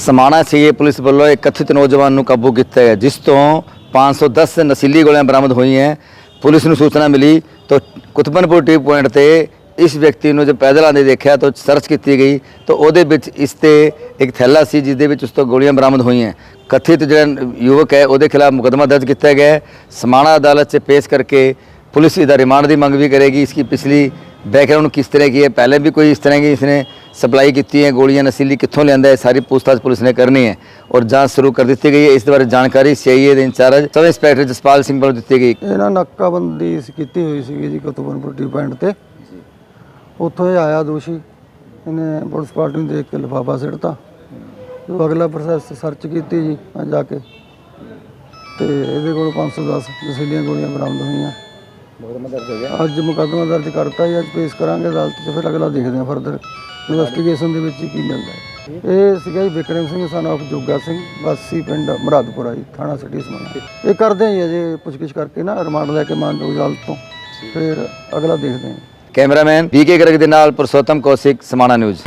Samana CA police ਵੱਲੋਂ ਇੱਕ ਕਥਿਤ ਨੌਜਵਾਨ ਨੂੰ ਕਾਬੂ ਕੀਤਾ ਗਿਆ, ਜਿਸ ਤੋਂ 510 ਨਸੀਲੀ ਗੋਲੀਆਂ ਬਰਾਮਦ ਹੋਈਆਂ। ਹੈ ਪੁਲਿਸ ਨੂੰ ਸੂਚਨਾ ਮਿਲੀ ਤਾਂ ਕੁਤਬਨਪੁਰ ਟੀ ਪੁਆਇੰਟ ਤੇ ਇਸ ਵਿਅਕਤੀ ਨੂੰ ਜਦ ਪੈਦਲ ਆਂਦੇ ਦੇਖਿਆ ਤਾਂ ਸਰਚ ਕੀਤੀ ਗਈ ਤਾਂ ਉਹਦੇ ਵਿੱਚ ਇਸ ਤੇ ਇੱਕ ਥੈਲਾ ਸੀ ਜਿਸ ਦੇ ਵਿੱਚ ਉਸ ਤੋਂ ਗੋਲੀਆਂ ਬਰਾਮਦ ਹੋਈਆਂ। ਕਥਿਤ ਜਿਹੜਾ ਯੁਵਕ ਹੈ, ਉਹਦੇ ਖਿਲਾਫ ਮੁਕਦਮਾ ਦਰਜ ਕੀਤਾ ਗਿਆ। ਸਮਾਣਾ ਅਦਾਲਤ 'ਚ ਪੇਸ਼ ਕਰਕੇ ਪੁਲਿਸ ਇਹਦਾ ਰਿਮਾਂਡ ਦੀ ਮੰਗ ਵੀ ਕਰੇਗੀ। ਇਸ ਦੀ ਪਿਛਲੀ बैकग्राउंड किस तरह की है पहले भी कोई इस तरह की इसने सप्लाई की है गोलियां नशीली कितों लिया है सारी पूछताछ पुलिस ने करनी है और जांच शुरू कर दी गई है इस बारे जानकारी सीआईए ਦੇ incharge sub inspector Jaspal Singh ਵੱਲੋਂ ਦਿੱਤੀ ਗਈ ਇਹਨਾਂ ਨਾਕਾਬੰਦੀ ਸੀ ਕੀਤੀ ਹੋਈ ਸੀਗੀ ਜੀ ਕੁਤਬਨਪੁਰ ਟੀ ਪੁਆਇੰਟ ਤੇ ਉੱਥੋਂ ਇਹ ਆਇਆ ਦੋਸ਼ੀ ਇਹਨੇ ਪੁਲਿਸ ਪਾਰਟੀ ਨੂੰ ਦੇਖ ਕੇ ਲਿਫਾਫਾ ਸਿੱਟਤਾ ਜੋ ਅਗਲਾ ਪ੍ਰੋਸੈਸ ਸਰਚ ਕੀਤੀ ਜੀ ਮੈਂ ਜਾ ਕੇ ਤੇ ਇਹਦੇ ਕੋਲ 510 ਨਸ਼ੀਲੀਆਂ ਗੋਲੀਆਂ ਬਰਾਮਦ ਹੋਈਆਂ ਮੁਕੱਦਮਾ ਦਰਜ ਹੋ ਗਿਆ। ਅੱਜ ਮੁਕੱਦਮਾ ਦਰਜ ਕਰਤਾ ਜੀ ਅੱਜ ਪੇਸ਼ ਕਰਾਂਗੇ ਅਦਾਲਤ 'ਚ ਫਿਰ ਅਗਲਾ ਦੇਖਦੇ ਹਾਂ ਫਰਦਰ ਇਨਵੈਸਟੀਗੇਸ਼ਨ ਦੇ ਵਿੱਚ ਕੀ ਮਿਲਦਾ ਹੈ। ਇਹ ਸੀਗਾ ਜੀ ਵਿਕਰਮ ਸਿੰਘ ਸਨ ਆਫ ਜੋਗਾ ਸਿੰਘ ਵਾਸੀ ਪਿੰਡ ਮੁਰਾਦਪੁਰਾ ਜੀ ਥਾਣਾ ਸਿਟੀ ਸਮਾਣਾ। ਇਹ ਕਰਦੇ ਹਾਂ ਜੀ ਅਜੇ ਪੁੱਛਗਿੱਛ ਕਰਕੇ ਨਾ ਰਿਮਾਂਡ ਲੈ ਕੇ ਮਾਨਯੋਗ ਅਦਾਲਤ ਤੋਂ ਫਿਰ ਅਗਲਾ ਦੇਖਦੇ ਹਾਂ। ਕੈਮਰਾਮੈਨ ਵੀਕੇ ਗਰਗ ਦੇ ਨਾਲ ਪੁਰਸ਼ੋਤਮ ਕੌਸ਼ਿਕ ਸਮਾਣਾ ਨਿਊਜ਼।